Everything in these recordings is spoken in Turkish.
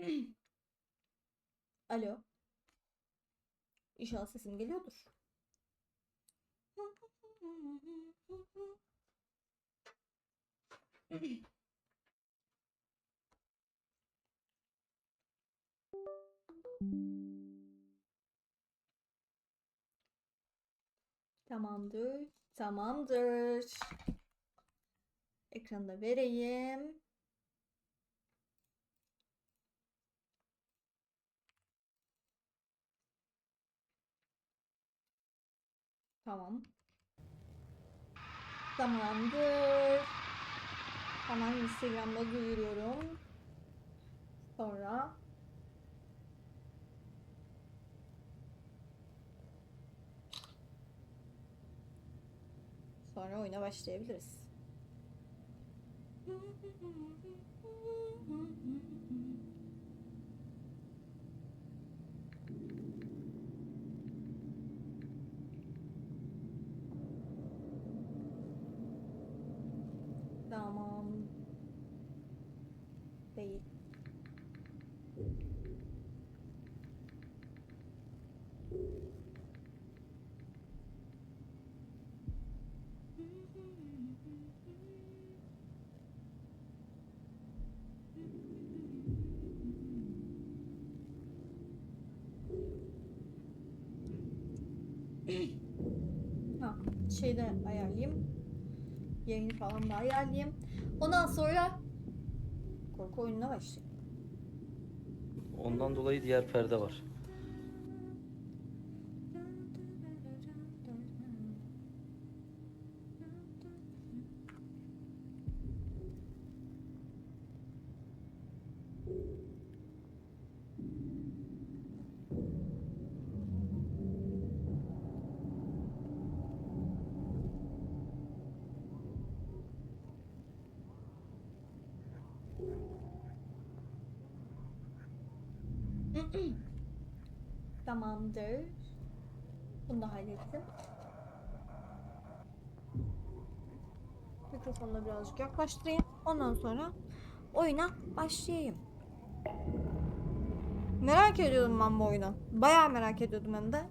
Alo. İnşallah sesim geliyordur. Tamamdır. Tamamdır. Ekranda vereyim. Tamam. Tamamdır. Hemen Instagram'da duyuruyorum. Sonra Sonra oyuna başlayabiliriz. Tamam. Değil. Ha, şeyi de ayarlayayım. Yayını falan da ayarlayayım. Ondan sonra korku oyununa başlayayım. Ondan dolayı diğer perde var. Tamamdır. Bunu da hallettim. Mikrofonu da birazcık yaklaştırayım. Ondan sonra oyuna başlayayım. Merak ediyordum ben bu oyunu. Bayağı merak ediyordum hem de.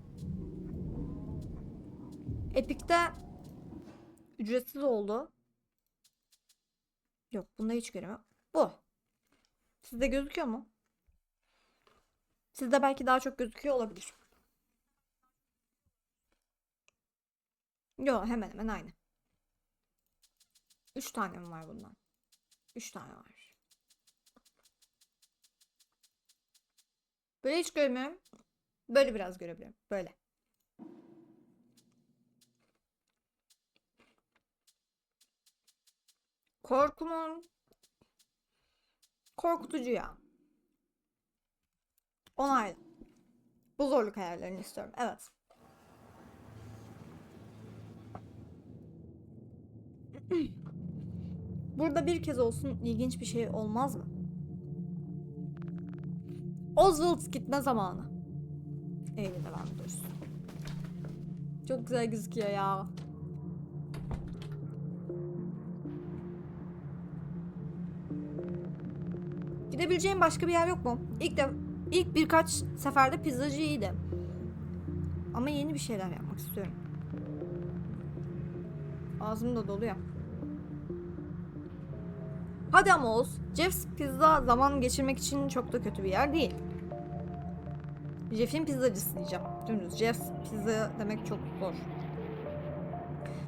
Epic'te ücretsiz oldu. Yok bunda hiç göremiyorum. Bu. Sizde gözüküyor mu? Sizde belki daha çok gözüküyor olabilir. Yok hemen hemen aynı. 3 tane mi var bundan? 3 tane var. Böyle hiç görmüyorum. Böyle biraz görebiliyorum. Böyle. Korkumun korkutucu ya. Onaylı. Bu zorluk ayarlarını istiyorum. Evet. Burada bir kez olsun ilginç bir şey olmaz mı? Oswald gitme zamanı. Eyle devam ediyoruz. Çok güzel gözüküyor ya. Gidebileceğim başka bir yer yok mu? İlk de ilk birkaç seferde pizzacı iyiydi. Ama yeni bir şeyler yapmak istiyorum. Ağzım da dolu ya. Hadi ama Oğuz. Jeff's Pizza zaman geçirmek için çok da kötü bir yer değil. Jeff'in pizzacısı diyeceğim. Dümdüz Jeff's Pizza demek çok zor.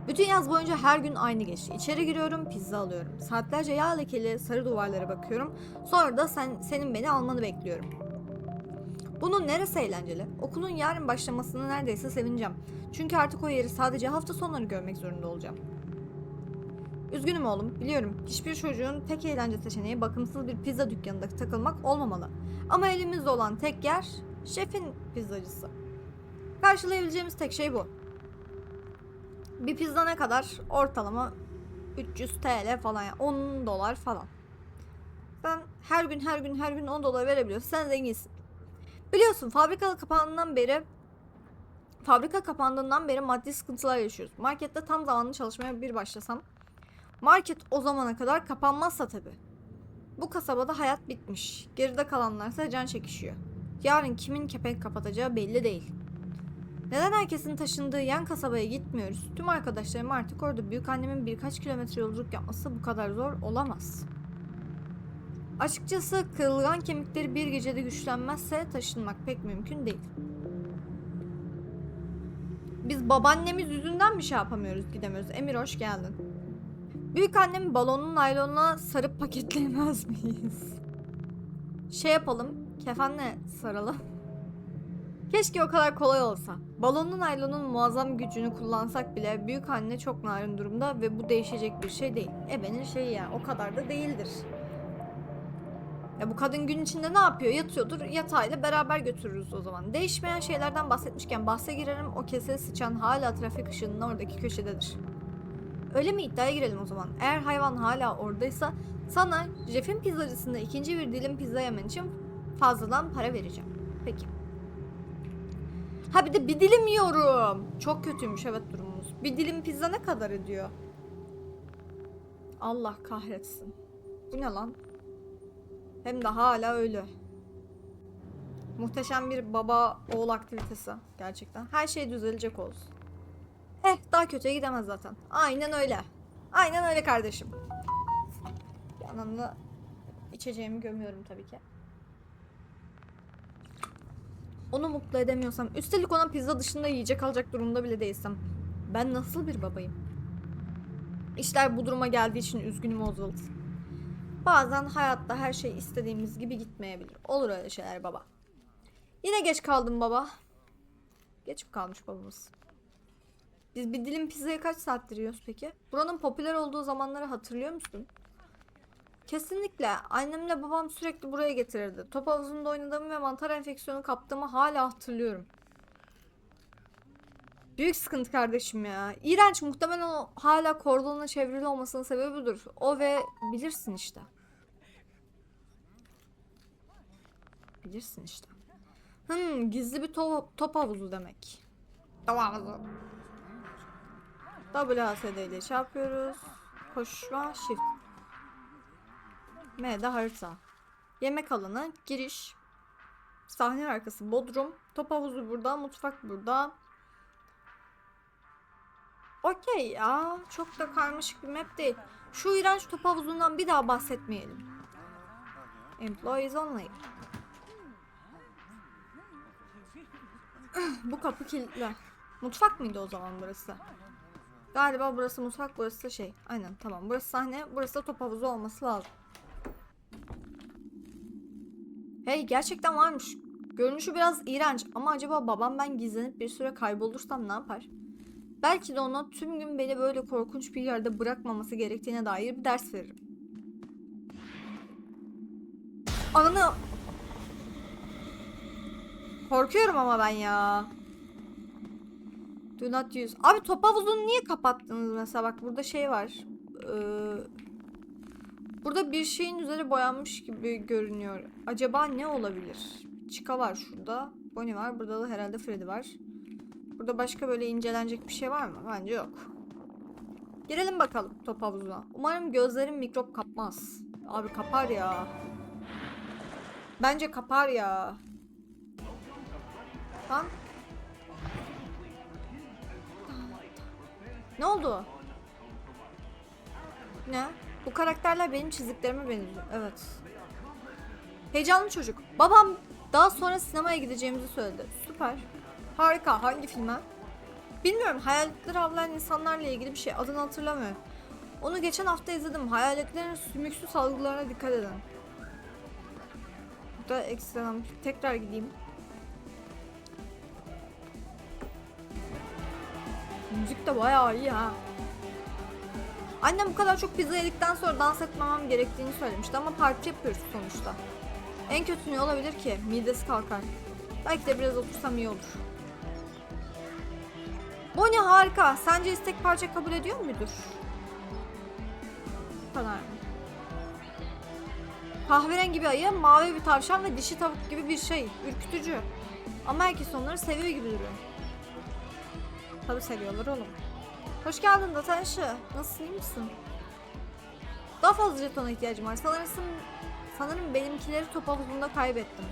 Bütün yaz boyunca her gün aynı geçti. İçeri giriyorum, pizza alıyorum. Saatlerce yağ lekeli sarı duvarlara bakıyorum. Sonra da sen senin beni almanı bekliyorum. Bunun neresi eğlenceli? Okulun yarın başlamasına neredeyse sevineceğim. Çünkü artık o yeri sadece hafta sonları görmek zorunda olacağım. Üzgünüm oğlum, biliyorum. Hiçbir çocuğun tek eğlence seçeneği bakımsız bir pizza dükkanında takılmak olmamalı. Ama elimizde olan tek yer şefin pizzacısı. Karşılayabileceğimiz tek şey bu. Bir pizza ne kadar? Ortalama 300 TL falan yani 10 dolar falan. Sen her gün her gün her gün 10 dolar verebiliyorsun. Sen zenginsin. Biliyorsun fabrika kapandığından beri fabrika kapandığından beri maddi sıkıntılar yaşıyoruz. Markette tam zamanlı çalışmaya bir başlasam market o zamana kadar kapanmazsa tabi. Bu kasabada hayat bitmiş. Geride kalanlarsa can çekişiyor. Yarın kimin kepenk kapatacağı belli değil. Neden herkesin taşındığı yan kasabaya gitmiyoruz? Tüm arkadaşlarım artık orada. Büyük annemin birkaç kilometre yolculuk yapması bu kadar zor olamaz. Açıkçası kırılgan kemikleri bir gecede güçlenmezse taşınmak pek mümkün değil. Biz babaannemiz yüzünden mi şey yapamıyoruz gidemiyoruz? Emir hoş geldin. Büyük annem balonun naylonuna sarıp paketleyemez miyiz? Şey yapalım, kefenle saralım. Keşke o kadar kolay olsa. Balonun naylonun muazzam gücünü kullansak bile büyük anne çok narin durumda ve bu değişecek bir şey değil. Ebenin şeyi ya, o kadar da değildir. Ya bu kadın gün içinde ne yapıyor? Yatıyordur. Yatağıyla beraber götürürüz o zaman. Değişmeyen şeylerden bahsetmişken bahse girerim. O keseye sıçan hala trafik ışığının oradaki köşededir. Öyle mi iddiaya girelim o zaman? Eğer hayvan hala oradaysa sana Jeff'in pizzacısında ikinci bir dilim pizza yemen için fazladan para vereceğim. Peki. Ha bir de bir dilim yiyorum. Çok kötüymüş evet durumumuz. Bir dilim pizza ne kadar ediyor? Allah kahretsin. Bu ne lan? Hem de hala ölü. Muhteşem bir baba oğul aktivitesi gerçekten. Her şey düzelecek olsun. Eh daha kötüye gidemez zaten. Aynen öyle. Aynen öyle kardeşim. Bir yandan da içeceğimi gömüyorum tabii ki. Onu mutlu edemiyorsam, üstelik ona pizza dışında yiyecek alacak durumda bile değilsem ben nasıl bir babayım? İşler bu duruma geldiği için üzgünüm Oswald. Bazen hayatta her şey istediğimiz gibi gitmeyebilir. Olur öyle şeyler baba. Yine geç kaldım baba. Geç mi kalmış babamız? Biz bir dilim pizzayı kaç saattir yiyoruz peki? Buranın popüler olduğu zamanları hatırlıyor musun? Kesinlikle. Annemle babam sürekli buraya getirirdi. Top havuzunda oynadığımı ve mantar enfeksiyonu kaptığımı hala hatırlıyorum. Büyük sıkıntı kardeşim ya. İğrenç muhtemelen o hala kordonla çevrili olmasının sebebi budur. O ve bilirsin işte. Bilirsin işte. Hmm, gizli bir top, top havuzu demek. Top havuzu. WASD ile şey yapıyoruz. Koşma shift. M'de harita. Yemek alanı, giriş. Sahne arkası, bodrum. Top havuzu burada, mutfak burada. Okey ya. Çok da karmaşık bir map değil. Şu iğrenç top havuzundan bir daha bahsetmeyelim. Employees only. Bu kapı kilitli. Mutfak mıydı o zaman burası? Galiba burası mutfak, burası da şey. Aynen tamam. Burası sahne, burası da top havuzu olması lazım. Hey gerçekten varmış. Görünüşü biraz iğrenç ama acaba babam ben gizlenip bir süre kaybolursam ne yapar? Belki de ona tüm gün beni böyle korkunç bir yerde bırakmaması gerektiğine dair bir ders veririm. Ananı... Korkuyorum ama ben ya. Do not use. Abi top havuzunu niye kapattınız mesela? Bak burada şey var. Ee, burada bir şeyin üzeri boyanmış gibi görünüyor. Acaba ne olabilir? Chica var şurada. Bonnie var. Burada da herhalde Freddy var. Burada başka böyle incelenecek bir şey var mı? Bence yok. Girelim bakalım top havuzuna. Umarım gözlerim mikrop kapmaz. Abi kapar ya. Bence kapar ya. Lan. Ne oldu? Ne? Bu karakterler benim çiziklerime benziyor. Evet. Heyecanlı çocuk. Babam daha sonra sinemaya gideceğimizi söyledi. Süper. Harika. Hangi filme? Bilmiyorum. Hayaletleri avlayan insanlarla ilgili bir şey. Adını hatırlamıyorum. Onu geçen hafta izledim. Hayaletlerin sümüksü salgılarına dikkat edin. Burada ekstradan tekrar gideyim. Müzik de bayağı iyi ha. Annem bu kadar çok pizza yedikten sonra dans etmemem gerektiğini söylemişti ama parti yapıyoruz sonuçta. En kötü ne olabilir ki? Midesi kalkar. Belki de biraz otursam iyi olur. Bonnie harika. Sence istek parça kabul ediyor mudur? Bu kadar? Kahverengi bir ayı, mavi bir tavşan ve dişi tavuk gibi bir şey. Ürkütücü. Ama herkes onları seviyor gibi duruyor. Tabii seviyorlar oğlum. Hoş geldin Datanşı. Nasılsın iyi misin? Daha fazla jetona ihtiyacım var. Sanırsın Sanırım benimkileri top havuzunda kaybettim.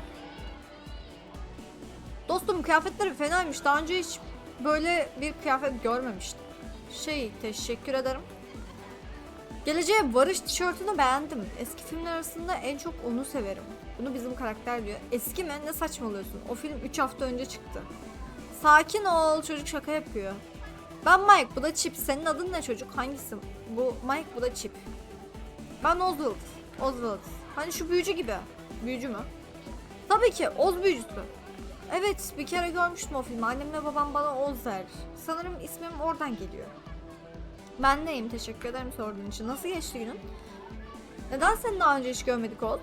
Dostum kıyafetleri fenaymış. Daha önce hiç böyle bir kıyafet görmemiştim. Şey teşekkür ederim. Geleceğe varış tişörtünü beğendim. Eski filmler arasında en çok onu severim. Bunu bizim karakter diyor. Eski mi? Ne saçmalıyorsun? O film 3 hafta önce çıktı. Sakin ol çocuk şaka yapıyor. Ben Mike bu da Chip. Senin adın ne çocuk? Hangisi? Bu Mike bu da Chip. Ben Oswald. Oswald. Hani şu büyücü gibi. Büyücü mü? Tabii ki Oz büyücüsü. Evet bir kere görmüştüm o filmi. Annemle babam bana Oz der. Sanırım ismim oradan geliyor. Ben neyim? Teşekkür ederim sorduğun için. Nasıl geçti günün? Neden seni daha önce hiç görmedik Oz?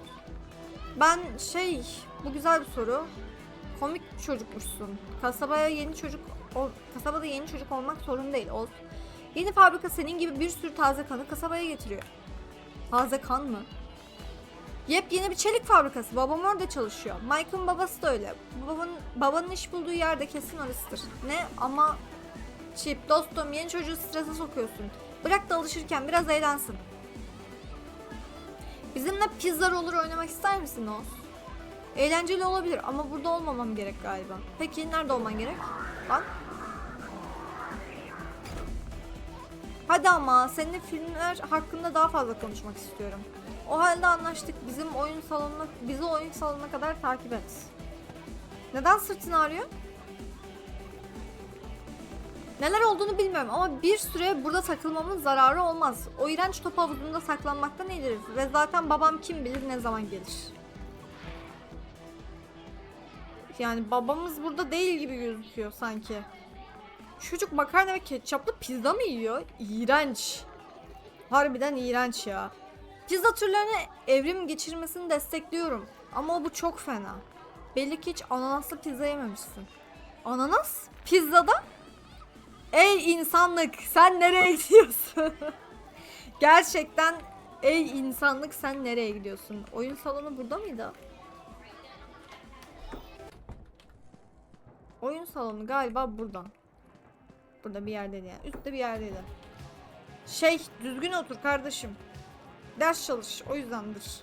Ben şey, bu güzel bir soru. Komik çocukmuşsun. Kasabaya yeni çocuk, o, kasabada yeni çocuk olmak sorun değil Oz. Yeni fabrika senin gibi bir sürü taze kanı kasabaya getiriyor. Taze kan mı? Yepyeni bir çelik fabrikası. Babam orada çalışıyor. Mike'ın babası da öyle. Babanın, babanın iş bulduğu yerde kesin orasıdır. Ne? Ama Chip dostum yeni çocuğu strese sokuyorsun. Bırak da alışırken biraz eğlensin. Bizimle pizza roller oynamak ister misin Oz? Eğlenceli olabilir ama burada olmamam gerek galiba. Peki nerede olman gerek? Bak. Hadi ama seninle filmler hakkında daha fazla konuşmak istiyorum. O halde anlaştık. Bizim oyun salonuna, bizi oyun salonuna kadar takip et. Neden sırtını ağrıyor? Neler olduğunu bilmiyorum ama bir süre burada takılmamın zararı olmaz. O iğrenç top havuzunda saklanmaktan iyidir ve zaten babam kim bilir ne zaman gelir. Yani babamız burada değil gibi gözüküyor sanki. Çocuk makarna ve ketçaplı pizza mı yiyor? İğrenç. Harbiden iğrenç ya. Pizza türlerine evrim geçirmesini destekliyorum. Ama bu çok fena. Belli ki hiç ananaslı pizza yememişsin. Ananas? Pizzada? Ey insanlık sen nereye gidiyorsun? Gerçekten ey insanlık sen nereye gidiyorsun? Oyun salonu burada mıydı? Oyun salonu galiba buradan. Burada bir yerdeydi yani. Üstte bir yerdeydi. Şey düzgün otur kardeşim. Ders çalış o yüzdendir.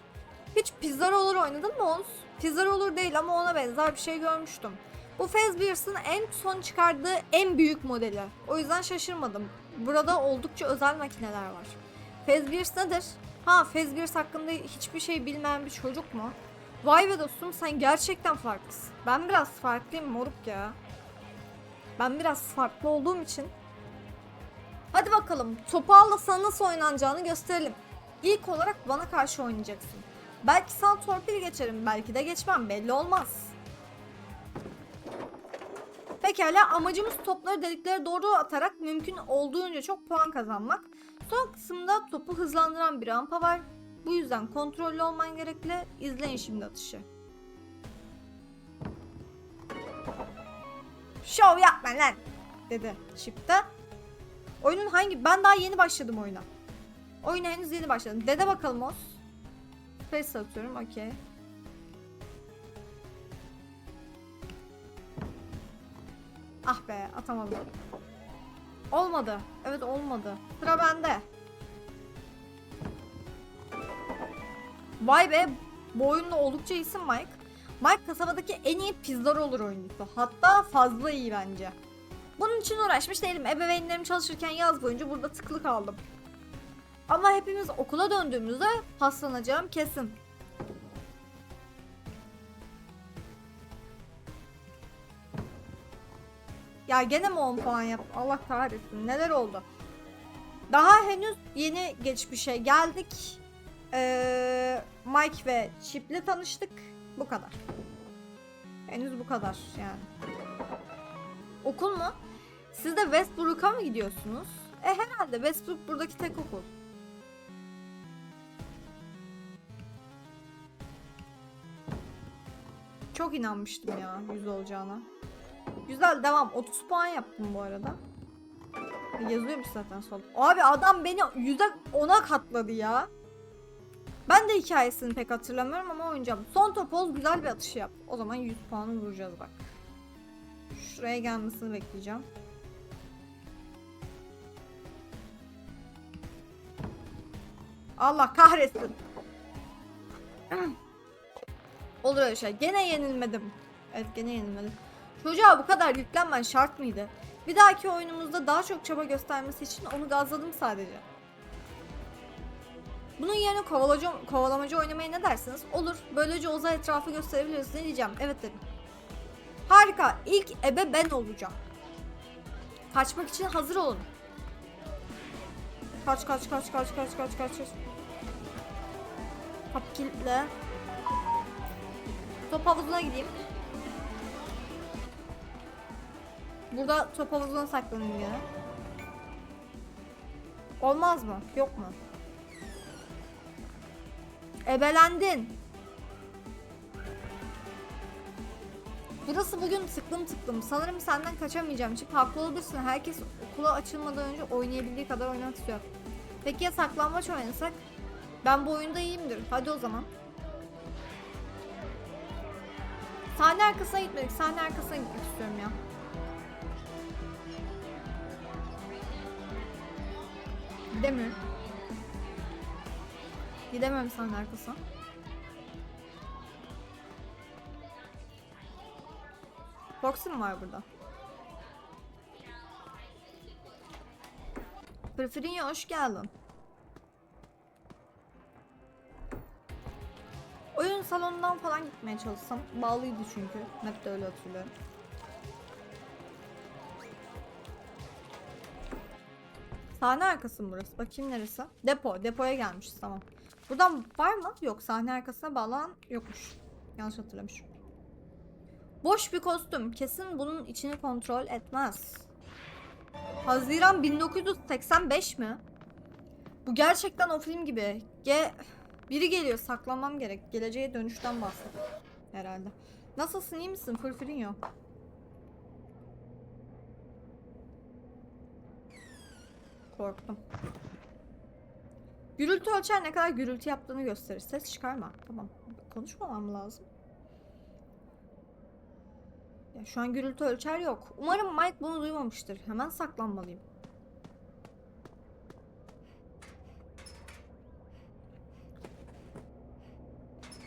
Hiç pizza roller oynadın mı Oğuz? Pizza roller değil ama ona benzer bir şey görmüştüm. Bu Fazbears'ın en son çıkardığı en büyük modeli. O yüzden şaşırmadım. Burada oldukça özel makineler var. Fazbears nedir? Ha Fazbears hakkında hiçbir şey bilmeyen bir çocuk mu? Vay be dostum sen gerçekten farklısın. Ben biraz farklıyım moruk ya. Ben biraz farklı olduğum için. Hadi bakalım topu da sana nasıl oynanacağını gösterelim. İlk olarak bana karşı oynayacaksın. Belki sana torpil geçerim, belki de geçmem belli olmaz. Pekala amacımız topları deliklere doğru atarak mümkün olduğunca çok puan kazanmak. Son kısımda topu hızlandıran bir rampa var. Bu yüzden kontrollü olman gerekli. İzleyin şimdi atışı. Şov yapma lan dedi Chip'te. Oyunun hangi? Ben daha yeni başladım oyuna. Oyuna henüz yeni başladım. Dede bakalım Oz. Space atıyorum okey. Ah be atamadım. Olmadı. Evet olmadı. Sıra bende. Vay be bu oyunda oldukça iyisin Mike. Mike kasabadaki en iyi pizza roller oyuncusu. Hatta fazla iyi bence. Bunun için uğraşmış değilim. Ebeveynlerim çalışırken yaz boyunca burada tıklı kaldım. Ama hepimiz okula döndüğümüzde paslanacağım kesin. Ya gene mi 10 puan yap? Allah kahretsin. Neler oldu? Daha henüz yeni geçmişe geldik. Ee, Mike ve Chip'le tanıştık. Bu kadar. Henüz bu kadar yani. Okul mu? Siz de Westbrook'a mı gidiyorsunuz? E herhalde Westbrook buradaki tek okul. Çok inanmıştım ya 100 olacağına. Güzel devam. 30 puan yaptım bu arada. Yazıyormuş zaten sol. Abi adam beni 100'e 10'a katladı ya. Ben de hikayesini pek hatırlamıyorum ama oynayacağım. Son topoz güzel bir atış yap. O zaman 100 puanı vuracağız bak. Şuraya gelmesini bekleyeceğim. Allah kahretsin. Olur öyle şey. Gene yenilmedim. Evet gene yenilmedim. Çocuğa bu kadar yüklenmen şart mıydı? Bir dahaki oyunumuzda daha çok çaba göstermesi için onu gazladım sadece. Bunun yerine kovalacı, kovalamacı oynamaya ne dersiniz? Olur. Böylece Oz'a etrafı gösterebiliriz. Ne diyeceğim? Evet dedim. Harika. İlk ebe ben olacağım. Kaçmak için hazır olun. Kaç kaç kaç kaç kaç kaç kaç kaç. Kapı kilitle. Top havuzuna gideyim. Burada top havuzuna saklanayım gene. Olmaz mı? Yok mu? Ebelendin. Burası bugün tıklım tıklım. Sanırım senden kaçamayacağım. Çünkü haklı olabilirsin. Herkes okula açılmadan önce oynayabildiği kadar oynamak istiyor. Peki ya saklambaç oynasak? Ben bu oyunda iyiyimdir. Hadi o zaman. Sahne arkasına gitmedik. Sahne arkasına gitmek istiyorum ya. Gidemiyorum. Gidemiyorum sahne arkasına. Foxy mi var burada? Preferinho hoş geldin. Oyun salonundan falan gitmeye çalışsam bağlıydı çünkü. Hep de öyle hatırlıyorum. Sahne arkası mı burası? Bakayım neresi? Depo. Depoya gelmişiz tamam. Buradan var mı? Yok sahne arkasına bağlanan yokmuş. Yanlış hatırlamışım. Boş bir kostüm. Kesin bunun içini kontrol etmez. Haziran 1985 mi? Bu gerçekten o film gibi. Ge biri geliyor saklanmam gerek. Geleceğe dönüşten bahset. Herhalde. Nasılsın iyi misin? Fırfırın yok. Korktum. Gürültü ölçer ne kadar gürültü yaptığını gösterir. Ses çıkarma. Tamam. Konuşmamam lazım. Ya şu an gürültü ölçer yok. Umarım Mike bunu duymamıştır. Hemen saklanmalıyım.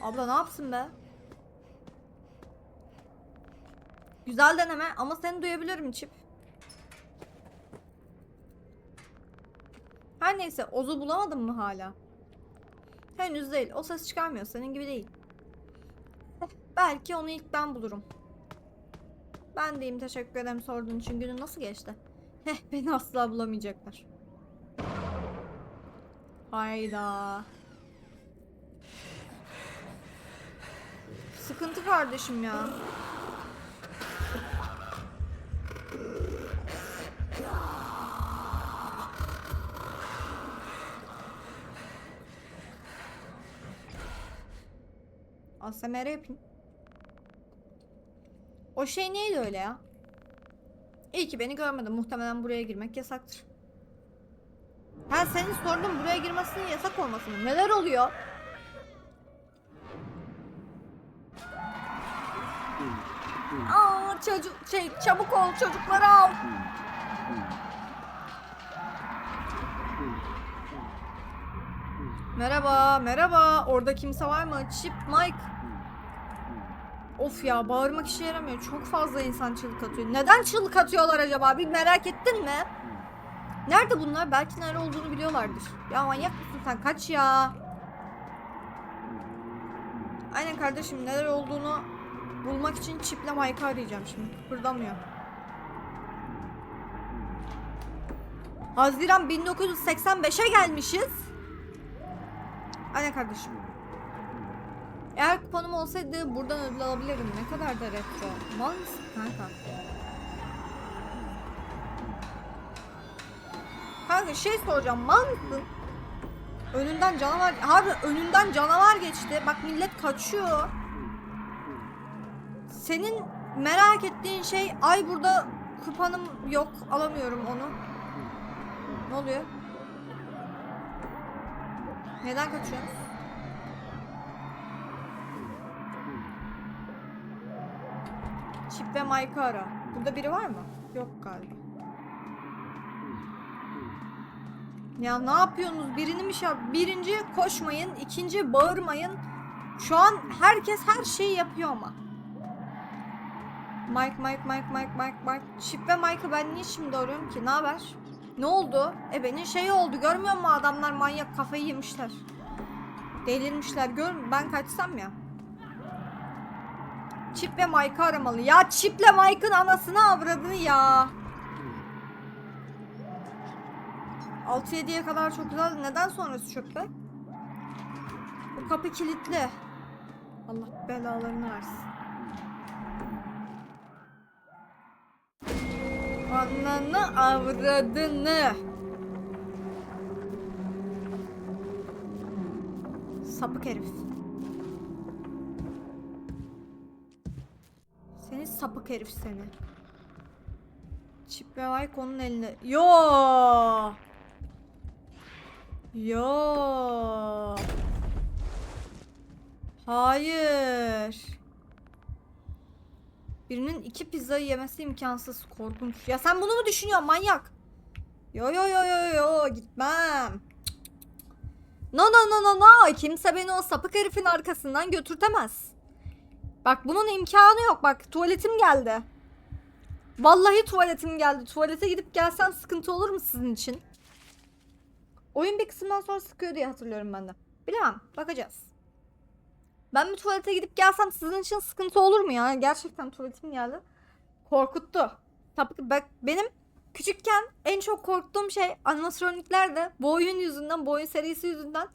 Abla ne yapsın be? Güzel deneme ama seni duyabilirim Çip. Her neyse Oz'u bulamadın mı hala? Henüz değil. O ses çıkarmıyor. Senin gibi değil. Belki onu ilk ben bulurum. Ben deyim teşekkür ederim sorduğun için. Günün nasıl geçti? Heh beni asla bulamayacaklar. Hayda. Sıkıntı kardeşim ya. ASMR yapayım. O şey neydi öyle ya? İyi ki beni görmedin. Muhtemelen buraya girmek yasaktır. Ha senin sorunun buraya girmesinin yasak olması mı? Neler oluyor? Aa çocuk şey çabuk ol çocukları al. Merhaba, merhaba. Orada kimse var mı? Chip, Mike. Of ya bağırmak işe yaramıyor. Çok fazla insan çığlık atıyor. Neden çığlık atıyorlar acaba? Bir merak ettin mi? Nerede bunlar? Belki nerede olduğunu biliyorlardır. Ya manyak mısın sen? Kaç ya. Aynen kardeşim neler olduğunu bulmak için çiple Mike'ı arayacağım şimdi. Kıpırdamıyor. Haziran 1985'e gelmişiz. Aynen kardeşim. Eğer kuponum olsaydı buradan ödül alabilirdim. Ne kadar da retro. Mal mısın kanka? Kanka şey soracağım. Mal mısın? Önünden canavar... Abi önünden canavar geçti. Bak millet kaçıyor. Senin merak ettiğin şey ay burada kupanım yok alamıyorum onu. Ne oluyor? Neden kaçıyorsunuz? Chip ve Mike'ı ara. Burada biri var mı? Yok galiba. Ya ne yapıyorsunuz? Birini mi şap? Birinci koşmayın, ikinci bağırmayın. Şu an herkes her şeyi yapıyor ama. Mike, Mike, Mike, Mike, Mike, Mike. Chip ve Mike'ı ben niye şimdi arıyorum ki? Ne haber? Ne oldu? E benim şey oldu. Görmüyor musun adamlar manyak kafayı yemişler. Delirmişler. Gör ben kaçsam ya. Chip ve Mike'ı aramalı. Ya Chip'le Mike'ın anasını avradını ya. 6-7'ye kadar çok güzel. Neden sonrası çöpte? Bu kapı kilitli. Allah belalarını versin. Ananı avradını. Sapık herif. Seni sapık herif seni. Chip ve Mike onun elinde. Yo. Yo. Hayır. Birinin iki pizzayı yemesi imkansız. Korkunç. Ya sen bunu mu düşünüyorsun manyak? Yo yo yo yo yo gitmem. No no no no no. Kimse beni o sapık herifin arkasından götürtemez. Bak bunun imkanı yok. Bak tuvaletim geldi. Vallahi tuvaletim geldi. Tuvalete gidip gelsem sıkıntı olur mu sizin için? Oyun bir kısımdan sonra sıkıyor diye hatırlıyorum ben de. Bilemem. Bakacağız. Ben bir tuvalete gidip gelsem sizin için sıkıntı olur mu ya? Gerçekten tuvaletim geldi. Korkuttu. Tabii bak benim küçükken en çok korktuğum şey animatroniklerdi. Bu oyun yüzünden, bu oyun serisi yüzünden.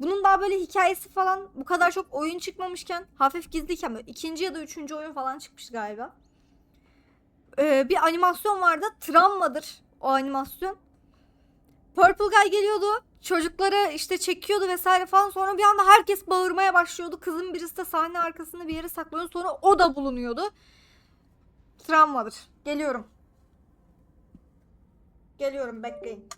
Bunun daha böyle hikayesi falan bu kadar çok oyun çıkmamışken hafif gizliyken böyle ikinci ya da üçüncü oyun falan çıkmış galiba. Ee, bir animasyon vardı. Travmadır o animasyon. Purple Guy geliyordu. Çocukları işte çekiyordu vesaire falan. Sonra bir anda herkes bağırmaya başlıyordu. Kızın birisi de sahne arkasında bir yere saklanıyordu. Sonra o da bulunuyordu. Travmadır. Geliyorum. Geliyorum bekleyin.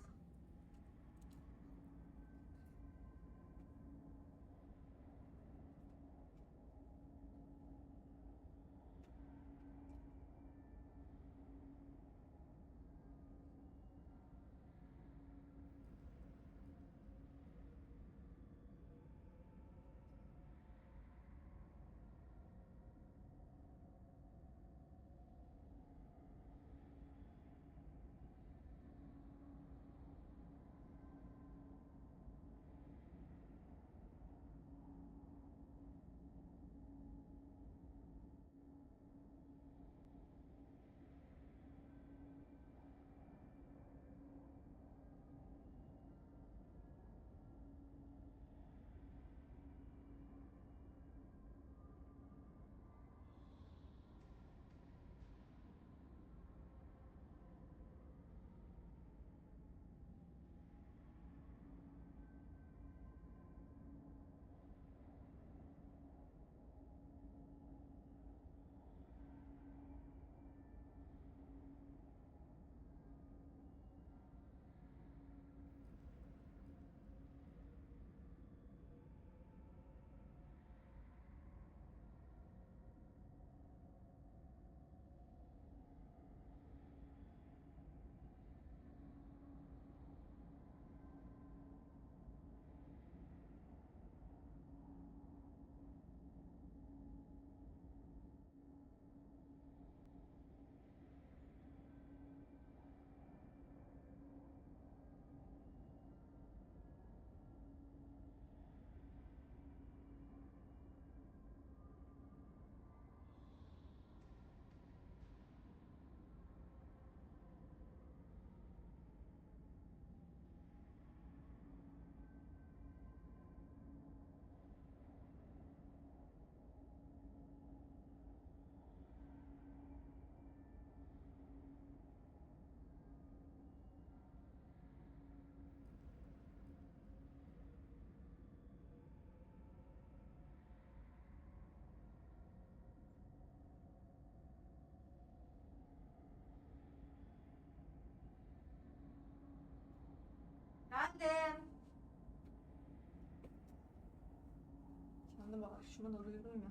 Kendi bak şunu da duydun mu?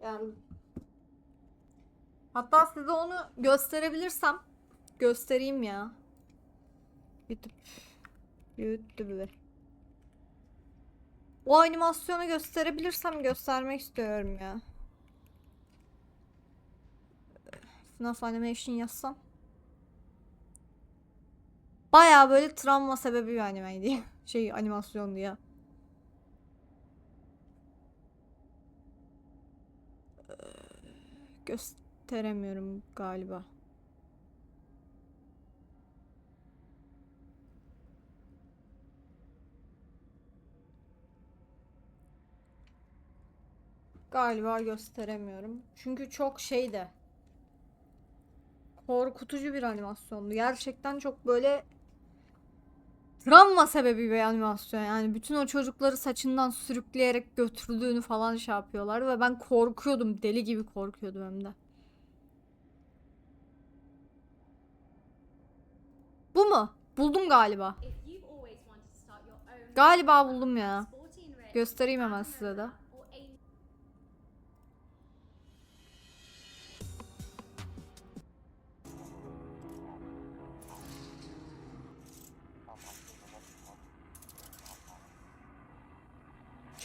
Geldim. Hatta size onu gösterebilirsem göstereyim ya. YouTube. YouTube. O animasyonu gösterebilirsem göstermek istiyorum ya. FNAF Animation yazsam. Baya böyle travma sebebi bir animeydi. Şey animasyondu ya. Gösteremiyorum galiba. Galiba gösteremiyorum. Çünkü çok şeydi. Korkutucu bir animasyondu. Gerçekten çok böyle travma sebebi bir animasyon. Yani bütün o çocukları saçından sürükleyerek götürdüğünü falan şey yapıyorlar ve ben korkuyordum. Deli gibi korkuyordum hem de. Bu mu? Buldum galiba. Galiba buldum ya. Göstereyim hemen size de.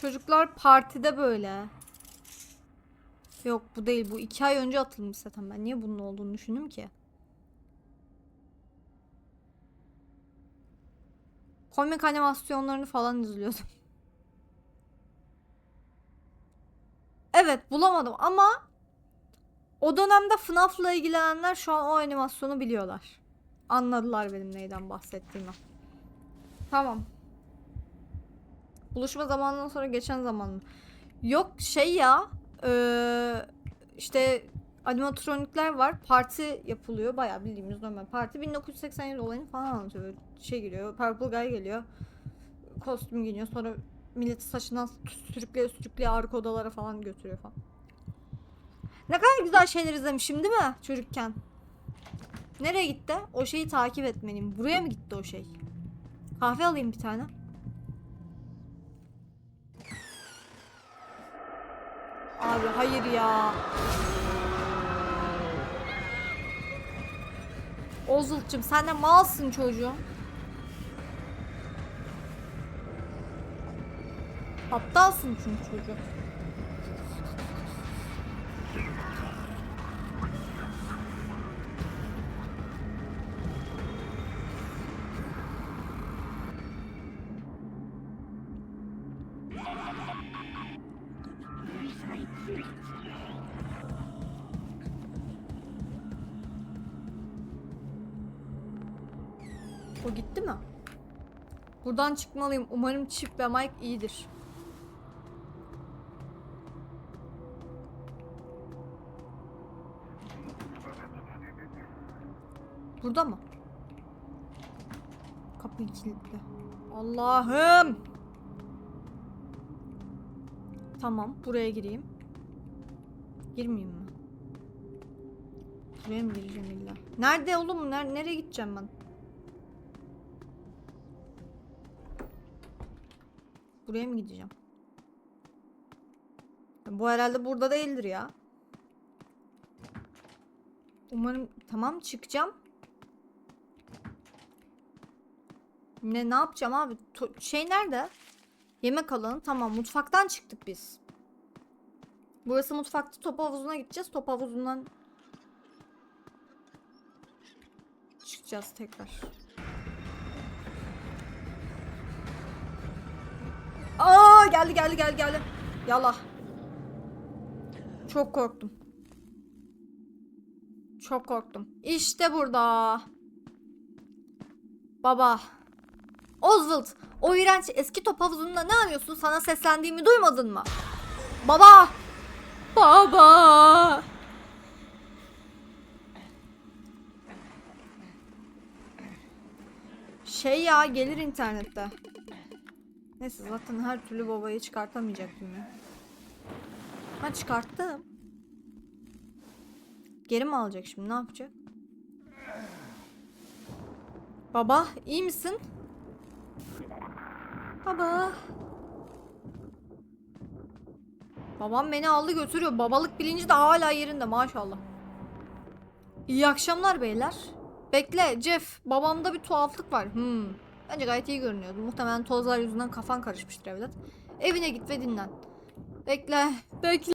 Çocuklar partide böyle. Yok bu değil. Bu iki ay önce atılmış zaten. Ben niye bunun olduğunu düşündüm ki? Komik animasyonlarını falan izliyordum. Evet bulamadım ama o dönemde FNAF'la ilgilenenler şu an o animasyonu biliyorlar. Anladılar benim neyden bahsettiğimi. Tamam. Buluşma zamanından sonra geçen zaman. Yok şey ya. eee, işte animatronikler var. Parti yapılıyor. Bayağı bildiğimiz normal parti. 1987 olayını falan anlatıyor. Şey geliyor. Purple Guy geliyor. Kostüm giyiniyor. Sonra milleti saçından sürükleye sürükleye arka odalara falan götürüyor falan. Ne kadar güzel şeyler izlemişim değil mi çocukken? Nereye gitti? O şeyi takip etmeliyim. Buraya mı gitti o şey? Kahve alayım bir tane. Abi hayır ya. Ozult'cum sen de malsın çocuğum. Aptalsın çünkü çocuk. Buradan çıkmalıyım. Umarım Chip ve Mike iyidir. Burada mı? Kapı kilitli. Allah'ım. Tamam, buraya gireyim. Girmeyeyim mi? Buraya mı gireceğim illa? Nerede oğlum? Ner nereye gideceğim ben? Buraya mı gideceğim? Bu herhalde burada değildir ya. Umarım tamam çıkacağım. Ne ne yapacağım abi? To- şey nerede? Yemek alanı. Tamam mutfaktan çıktık biz. Burası mutfakta top havuzuna gideceğiz. Top havuzundan çıkacağız tekrar. Aa geldi geldi geldi geldi. Yala. Çok korktum. Çok korktum. İşte burada. Baba. Oswald, o iğrenç eski top havuzunda ne arıyorsun? Sana seslendiğimi duymadın mı? Baba! Baba! Şey ya gelir internette. Neyse zaten her türlü babayı çıkartamayacaktım ya. Ha çıkarttım. Geri mi alacak şimdi ne yapacak? Baba iyi misin? Baba. Babam beni aldı götürüyor. Babalık bilinci de hala yerinde maşallah. İyi akşamlar beyler. Bekle Jeff. Babamda bir tuhaflık var. Hmm. Bence gayet iyi görünüyordu. Muhtemelen tozlar yüzünden kafan karışmıştır evlat. Evine git ve dinlen. Bekle. Bekle.